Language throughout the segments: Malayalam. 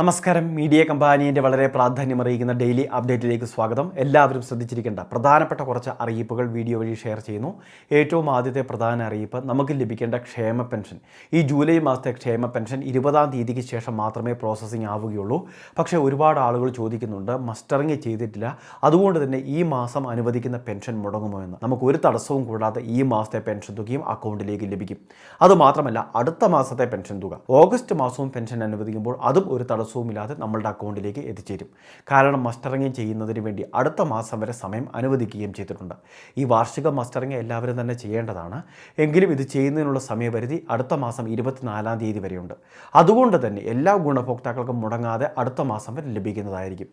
നമസ്കാരം. മീഡിയ കമ്പാനിയുടെ വളരെ പ്രാധാന്യമറിയിക്കുന്ന ഡെയിലി അപ്ഡേറ്റിലേക്ക് സ്വാഗതം. എല്ലാവരും ശ്രദ്ധിച്ചിരിക്കേണ്ട പ്രധാനപ്പെട്ട കുറച്ച് അറിയിപ്പുകൾ വീഡിയോ വഴി ഷെയർ ചെയ്യുന്നു. ഏറ്റവും ആദ്യത്തെ പ്രധാന അറിയിപ്പ് നമുക്ക് ലഭിക്കേണ്ട ക്ഷേമ പെൻഷൻ. ഈ ജൂലൈ മാസത്തെ ക്ഷേമ പെൻഷൻ ഇരുപതാം തീയതിക്ക് ശേഷം മാത്രമേ പ്രോസസ്സിംഗ് ആവുകയുള്ളൂ. പക്ഷേ ഒരുപാട് ആളുകൾ ചോദിക്കുന്നുണ്ട് മസ്റ്ററിങ് ചെയ്തിട്ടില്ല. അതുകൊണ്ട് തന്നെ ഈ മാസം അനുവദിക്കുന്ന പെൻഷൻ മുടങ്ങുമോ എന്ന്. നമുക്ക് ഒരു തടസ്സവും കൂടാതെ ഈ മാസത്തെ പെൻഷൻ തുകയും അക്കൗണ്ടിലേക്ക് ലഭിക്കും. അതുമാത്രമല്ല അടുത്ത മാസത്തെ പെൻഷൻ തുക. ഓഗസ്റ്റ് മാസവും പെൻഷൻ അനുവദിക്കുമ്പോൾ അതും ഒരു തടസ്സവുമില്ലാതെ നമ്മളുടെ അക്കൗണ്ടിലേക്ക് എത്തിച്ചേരും. കാരണം മസ്റ്ററിങ് ചെയ്യുന്നതിന് വേണ്ടി അടുത്ത മാസം വരെ സമയം അനുവദിക്കുകയും ചെയ്തിട്ടുണ്ട്. ഈ വാർഷിക മസ്റ്ററിങ് എല്ലാവരും തന്നെ ചെയ്യേണ്ടതാണ്. എങ്കിലും ഇത് ചെയ്യുന്നതിനുള്ള സമയപരിധി അടുത്ത മാസം ഇരുപത്തിനാലാം തീയതി വരെയുണ്ട്. അതുകൊണ്ട് തന്നെ എല്ലാ ഗുണഭോക്താക്കൾക്കും മുടങ്ങാതെ അടുത്ത മാസം വരെ ലഭിക്കുന്നതായിരിക്കും.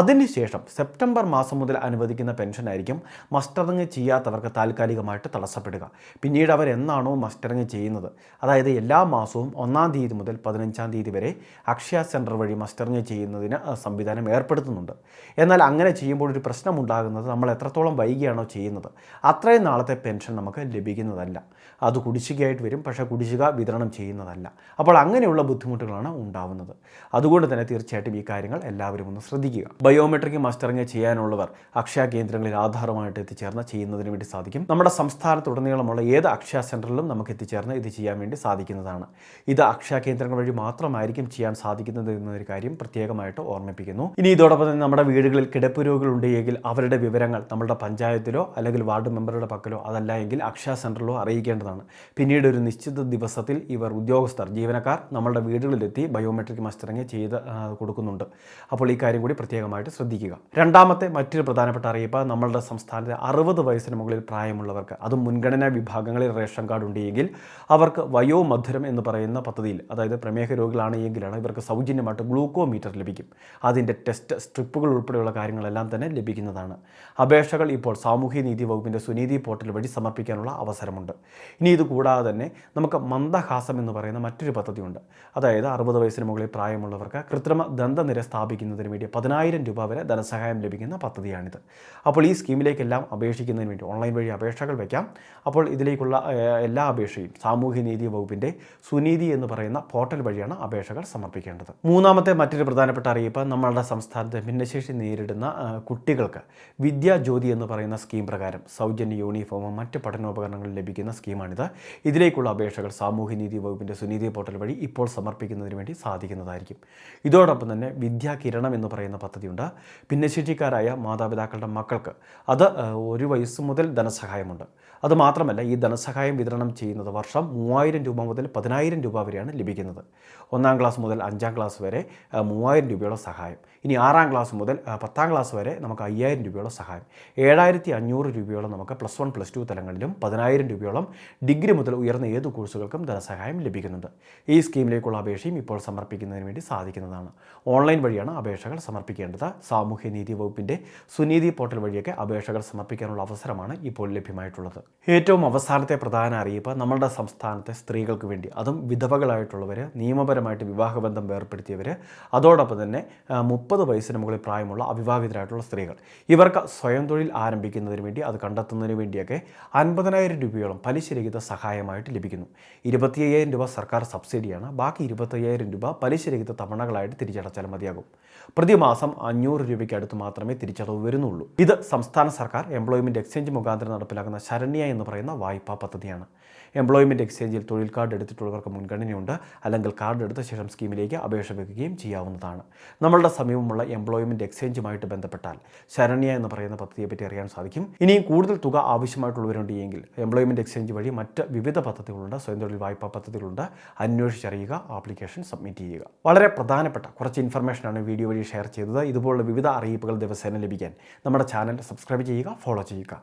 അതിനുശേഷം സെപ്റ്റംബർ മാസം മുതൽ അനുവദിക്കുന്ന പെൻഷനായിരിക്കും മസ്റ്ററിങ് ചെയ്യാത്തവർക്ക് താൽക്കാലികമായിട്ട് തടസ്സപ്പെടുക. പിന്നീട് അവർ എന്നാണോ മസ്റ്ററിങ് ചെയ്യുന്നത്? അതായത് എല്ലാ മാസവും ഒന്നാം തീയതി മുതൽ പതിനഞ്ചാം തീയതി വരെ അക്ഷയ സെന്റർ വഴി മസ്റ്ററിങ് ചെയ്യുന്നതിന് സംവിധാനം ഏർപ്പെടുത്തുന്നുണ്ട്. എന്നാൽ അങ്ങനെ ചെയ്യുമ്പോൾ ഒരു പ്രശ്നമുണ്ടാകുന്നത് നമ്മൾ എത്രത്തോളം വൈകിയാണോ ചെയ്യുന്നത്. അത്രയും നാളത്തെ പെൻഷൻ നമുക്ക് ലഭിക്കുന്നതല്ല. അത് കുടിശ്ശികയായിട്ട് വരും പക്ഷേ കുടിശ്ശിക വിതരണം ചെയ്യുന്നതല്ല. അപ്പോൾ അങ്ങനെയുള്ള ബുദ്ധിമുട്ടുകളാണ് ഉണ്ടാവുന്നത്. അതുകൊണ്ട് തന്നെ തീർച്ചയായിട്ടും ഈ കാര്യങ്ങൾ എല്ലാവരും ഒന്ന് ശ്രദ്ധിക്കുക. ബയോമെട്രിക് മസ്റ്ററിങ് ചെയ്യാനുള്ളവർ അക്ഷയ കേന്ദ്രങ്ങളിൽ ആധാരമായിട്ട് എത്തിച്ചേർന്ന് ചെയ്യുന്നതിന് വേണ്ടി സാധിക്കും. നമ്മുടെ സംസ്ഥാനത്തുടനീളമുള്ള ഏത് അക്ഷയ സെന്ററിലും നമുക്ക് എത്തിച്ചേർന്ന് ഇത് ചെയ്യാൻ വേണ്ടി സാധിക്കുന്നതാണ്. ഇത് അക്ഷയ കേന്ദ്രങ്ങൾ വഴി മാത്രമായിരിക്കും ചെയ്യാൻ സാധിക്കുന്നത് എന്നൊരു കാര്യം പ്രത്യേകമായിട്ട് ഓർമ്മിപ്പിക്കുന്നു. ഇനി ഇതോടൊപ്പം തന്നെ നമ്മുടെ വീടുകളിൽ കിടപ്പ് രോഗികളുണ്ടെങ്കിൽ അവരുടെ വിവരങ്ങൾ നമ്മുടെ പഞ്ചായത്തിലോ അല്ലെങ്കിൽ വാർഡ് മെമ്പറുടെ പക്കലോ അതല്ല എങ്കിൽ അക്ഷയ സെന്ററിലോ അറിയിക്കേണ്ടതാണ്. പിന്നീട് ഒരു നിശ്ചിത ദിവസത്തിൽ ഇവർ ഉദ്യോഗസ്ഥർ ജീവനക്കാർ നമ്മുടെ വീടുകളിലെത്തി ബയോമെട്രിക് മസ്റ്ററിങ് ചെയ്ത് കൊടുക്കുന്നുണ്ട്. അപ്പോൾ ഈ കാര്യം കൂടി പ്രത്യേകമായിട്ട് ശ്രദ്ധിക്കുക. രണ്ടാമത്തെ മറ്റൊരു പ്രധാനപ്പെട്ട അറിയിപ്പ് നമ്മളുടെ സംസ്ഥാനത്തെ അറുപത് വയസ്സിന് മുകളിൽ പ്രായമുള്ളവർക്ക് അതും മുൻഗണനാ വിഭാഗങ്ങളിൽ റേഷൻ കാർഡ് ഉണ്ടെങ്കിൽ അവർക്ക് വയോമധുരം എന്ന് പറയുന്ന പദ്ധതിയിൽ അതായത് പ്രമേഹ രോഗികളാണ് എങ്കിലാണ് ഇവർക്ക് സൗജന്യമായിട്ട് ഗ്ലൂക്കോമീറ്റർ ലഭിക്കും. അതിന്റെ ടെസ്റ്റ് സ്ട്രിപ്പുകൾ ഉൾപ്പെടെയുള്ള കാര്യങ്ങളെല്ലാം തന്നെ ലഭിക്കുന്നതാണ്. അപേക്ഷകൾ ഇപ്പോൾ സാമൂഹ്യ നീതി വകുപ്പിന്റെ സുനീതി പോർട്ടൽ വഴി സമർപ്പിക്കാനുള്ള അവസരമുണ്ട്. ഇനി ഇത് കൂടാതെ തന്നെ നമുക്ക് മന്ദഹാസം എന്ന് പറയുന്ന മറ്റൊരു പദ്ധതിയുണ്ട്. അതായത് അറുപത് വയസ്സിന് മുകളിൽ പ്രായമുള്ളവർക്ക് കൃത്രിമ ദന്തനിര സ്ഥാപിക്കുന്നതിന് വേണ്ടി പതിനായിരം രൂപ വരെ ധനസഹായം ലഭിക്കുന്ന പദ്ധതിയാണിത്. അപ്പോൾ ഈ സ്കീമിലേക്കെല്ലാം അപേക്ഷിക്കുന്നതിന് വേണ്ടി ഓൺലൈൻ വഴി അപേക്ഷകൾ വയ്ക്കാം. അപ്പോൾ ഇതിലേക്കുള്ള എല്ലാ അപേക്ഷയും സാമൂഹ്യ നീതി വകുപ്പിന്റെ സുനീതി എന്ന് പറയുന്ന പോർട്ടൽ വഴിയാണ് അപേക്ഷകൾ സമർപ്പിക്കേണ്ടത്. മൂന്നാമത്തെ മറ്റൊരു പ്രധാനപ്പെട്ട അറിയിപ്പ് നമ്മളുടെ സംസ്ഥാനത്ത് ഭിന്നശേഷി നേരിടുന്ന കുട്ടികൾക്ക് വിദ്യാജ്യോതി എന്ന് പറയുന്ന സ്കീം പ്രകാരം സൗജന്യ യൂണിഫോമും മറ്റ് പഠനോപകരണങ്ങളും ലഭിക്കുന്ന സ്കീമാണിത്. ഇതിലേക്കുള്ള അപേക്ഷകൾ സാമൂഹ്യനീതി വകുപ്പിന്റെ സുനീതി പോർട്ടൽ വഴി ഇപ്പോൾ സമർപ്പിക്കുന്നതിന് വേണ്ടി സാധിക്കുന്നതായിരിക്കും. ഇതോടൊപ്പം തന്നെ വിദ്യാ കിരണം എന്ന് പറയുന്ന പദ്ധതിയുണ്ട്. ഭിന്നശേഷിക്കാരായ മാതാപിതാക്കളുടെ മക്കൾക്ക് അത് ഒരു വയസ്സ് മുതൽ ധനസഹായമുണ്ട്. അതുമാത്രമല്ല ഈ ധനസഹായം വിതരണം ചെയ്യുന്നത് വർഷം മൂവായിരം രൂപ മുതൽ പതിനായിരം രൂപ വരെയാണ് ലഭിക്കുന്നത്. ഒന്നാം ക്ലാസ് മുതൽ അഞ്ചാം ക്ലാസ് വരെ ആ, മൂവായിരം രൂപയോളം സഹായം. ഇനി ആറാം ക്ലാസ് മുതൽ പത്താം ക്ലാസ് വരെ നമുക്ക് അയ്യായിരം രൂപയുടെ സഹായം. ഏഴായിരത്തി അഞ്ഞൂറ് രൂപയോളം നമുക്ക് പ്ലസ് വൺ പ്ലസ് ടു തലങ്ങളിലും പതിനായിരം രൂപയോളം ഡിഗ്രി മുതൽ ഉയർന്ന ഏത് കോഴ്സുകൾക്കും ധനസഹായം ലഭിക്കുന്നുണ്ട്. ഈ സ്കീമിലേക്കുള്ള അപേക്ഷയും ഇപ്പോൾ സമർപ്പിക്കുന്നതിന് വേണ്ടി സാധിക്കുന്നതാണ്. ഓൺലൈൻ വഴിയാണ് അപേക്ഷകൾ സമർപ്പിക്കേണ്ടത്. സാമൂഹ്യനീതി വകുപ്പിന്റെ സുനീതി പോർട്ടൽ വഴിയൊക്കെ അപേക്ഷകൾ സമർപ്പിക്കാനുള്ള അവസരമാണ് ഇപ്പോൾ ലഭ്യമായിട്ടുള്ളത്. ഏറ്റവും അവസാനത്തെ പ്രധാന അറിയിപ്പ് നമ്മളുടെ സംസ്ഥാനത്തെ സ്ത്രീകൾക്ക് വേണ്ടി. അതും വിധവകളായിട്ടുള്ളവർ നിയമപരമായിട്ട് വിവാഹബന്ധം വേർപ്പെടുത്തിയവർ അതോടൊപ്പം തന്നെ മുപ്പത് വയസ്സിന് മുകളിൽ പ്രായമുള്ള അവിവാഹിതരായിട്ടുള്ള സ്ത്രീകൾ. ഇവർക്ക് സ്വയം തൊഴിൽ ആരംഭിക്കുന്നതിന് വേണ്ടി അത് കണ്ടെത്തുന്നതിന് വേണ്ടിയൊക്കെ അൻപതിനായിരം രൂപയോളം പലിശരഹിത സഹായമായിട്ട് ലഭിക്കുന്നു. ഇരുപത്തി അയ്യായിരം രൂപ സർക്കാർ സബ്സിഡിയാണ്. ബാക്കി ഇരുപത്തയ്യായിരം രൂപ പലിശരഹിത തവണകളായിട്ട് തിരിച്ചടച്ചാൽ മതിയാകും. പ്രതിമാസം അഞ്ഞൂറ് രൂപയ്ക്ക് അടുത്ത് മാത്രമേ തിരിച്ചടവ് വരുന്നുള്ളൂ. ഇത് സംസ്ഥാന സർക്കാർ എംപ്ലോയ്മെന്റ് എക്സ്ചേഞ്ച് മുഖാന്തരം നടപ്പിലാക്കുന്ന ശരണ്യ എന്ന് പറയുന്ന വായ്പാ പദ്ധതിയാണ്. എംപ്ലോയ്മെന്റ് എക്സ്ചേഞ്ചിൽ തൊഴിൽ കാർഡ് എടുത്തിട്ടുള്ളവർക്ക് മുൻഗണനയുണ്ട്. അല്ലെങ്കിൽ കാർഡ് എടുത്ത ശേഷം സ്കീമിലേക്ക് അപേക്ഷ വയ്ക്കുകയും ചെയ്യാവുന്നതാണ്. നമ്മളുടെ സമീപമുള്ള എംപ്ലോയ്മെന്റ് എക്സ്ചേഞ്ചുമായിട്ട് ബന്ധപ്പെട്ടാൽ ശരണ്യ എന്ന് പറയുന്ന പദ്ധതിയെപ്പറ്റി അറിയാൻ സാധിക്കും. ഇനിയും കൂടുതൽ തുക ആവശ്യമായിട്ടുള്ളവരുണ്ട് എങ്കിൽ എംപ്ലോയ്മെന്റ് എക്സ്ചേഞ്ച് വഴി മറ്റ് വിവിധ പദ്ധതികളുണ്ട്. സ്വയം തൊഴിൽ വായ്പാ പദ്ധതികളുണ്ട്. അന്വേഷിച്ചറിയുക ആപ്ലിക്കേഷൻ സബ്മിറ്റ് ചെയ്യുക. വളരെ പ്രധാനപ്പെട്ട കുറച്ച് ഇൻഫർമേഷനാണ് വീഡിയോ വഴി ഷെയർ ചെയ്തത്. ഇതുപോലുള്ള വിവിധ അറിയിപ്പുകൾ ദിവസേന ലഭിക്കാൻ നമ്മുടെ ചാനൽ സബ്സ്ക്രൈബ് ചെയ്യുക ഫോളോ ചെയ്യുക.